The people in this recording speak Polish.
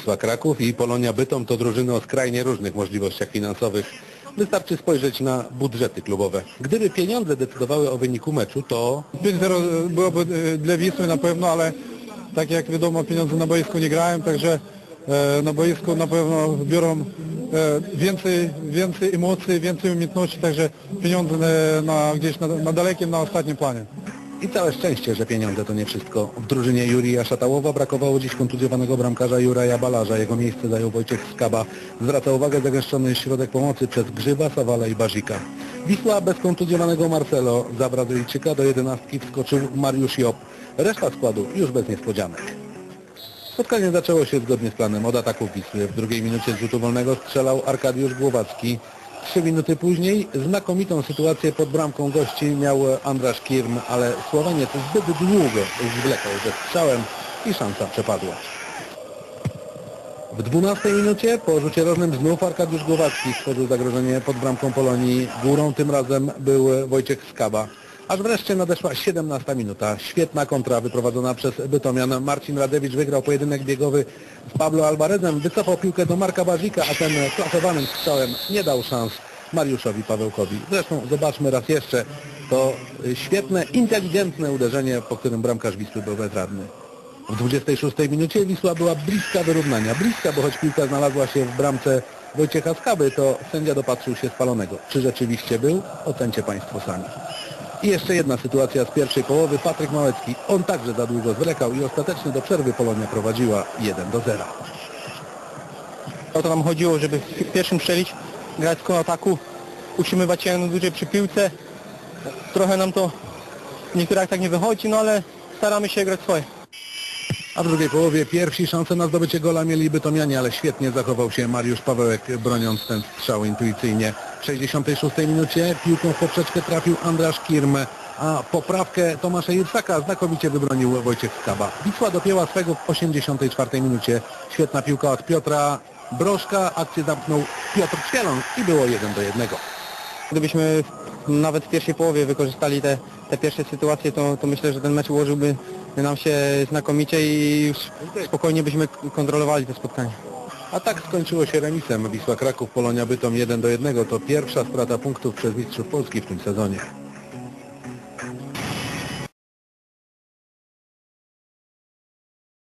Wisła Kraków i Polonia Bytom to drużyny o skrajnie różnych możliwościach finansowych. Wystarczy spojrzeć na budżety klubowe. Gdyby pieniądze decydowały o wyniku meczu, to 5-0 byłoby e, dla Wisły na pewno, ale tak jak wiadomo pieniądze na boisku nie grają, także e, na boisku na pewno biorą e, więcej, więcej emocji, więcej umiejętności, także pieniądze na, gdzieś na, na dalekim, na ostatnim planie. I całe szczęście, że pieniądze to nie wszystko. W drużynie Jurija Szatałowa brakowało dziś kontuzjowanego bramkarza Juraja Balarza. Jego miejsce zajął Wojciech Skaba. Zwraca uwagę zagęszczony środek pomocy przez Grzyba, Sawala i Bazika. Wisła bez kontuzjowanego Marcelo. Za Brazylijczyka do jedenastki wskoczył Mariusz Job. Reszta składu już bez niespodzianek. Spotkanie zaczęło się zgodnie z planem od ataku Wisły. W drugiej minucie z rzutu wolnego strzelał Arkadiusz Głowacki. Trzy minuty później znakomitą sytuację pod bramką gości miał Andrasz Kirm, ale Słoweniec zbyt długo zwlekał ze strzałem i szansa przepadła. W 12 minucie po rzucie rożnym znów Arkadiusz Głowacki stworzył zagrożenie pod bramką Polonii. Górą tym razem był Wojciech Skaba. Aż wreszcie nadeszła 17 minuta. Świetna kontra wyprowadzona przez Bytomian. Marcin Radewicz wygrał pojedynek biegowy z Pablo Alvarezem. Wycofał piłkę do Marka Bazika, a ten klasowanym strzałem nie dał szans Mariuszowi Pawełkowi. Zresztą zobaczmy raz jeszcze to świetne, inteligentne uderzenie, po którym bramkarz Wisły był bezradny. W 26 minucie Wisła była bliska wyrównania. Bliska, bo choć piłka znalazła się w bramce Wojciecha Skaby, to sędzia dopatrzył się spalonego. Czy rzeczywiście był? Ocencie Państwo sami. I jeszcze jedna sytuacja z pierwszej połowy. Patryk Małecki. On także za długo zwlekał i ostatecznie do przerwy Polonia prowadziła 1 do 0. O to nam chodziło, żeby w pierwszym strzelić, grać w ataku, utrzymywać się dłużej przy piłce. Trochę nam to w niektórych tak nie wychodzi, no ale staramy się grać swoje. A w drugiej połowie pierwsi szanse na zdobycie gola mieli Bytomianie, ale świetnie zachował się Mariusz Pawełek, broniąc ten strzał intuicyjnie. W 66 minucie piłką w poprzeczkę trafił Andrasz Kirm, a poprawkę Tomasza Jirsaka znakomicie wybronił Wojciech Skaba. Wisła dopięła swego w 84 minucie. Świetna piłka od Piotra Brożka, akcję zamknął Piotr Kwielon i było 1 do 1. Gdybyśmy nawet w pierwszej połowie wykorzystali te, te pierwsze sytuacje, to, to myślę, że ten mecz ułożyłby nam się znakomicie i już spokojnie byśmy kontrolowali to spotkanie. A tak skończyło się remisem. Wisła Kraków, Polonia Bytom 1 do 1. To pierwsza strata punktów przez mistrzów Polski w tym sezonie.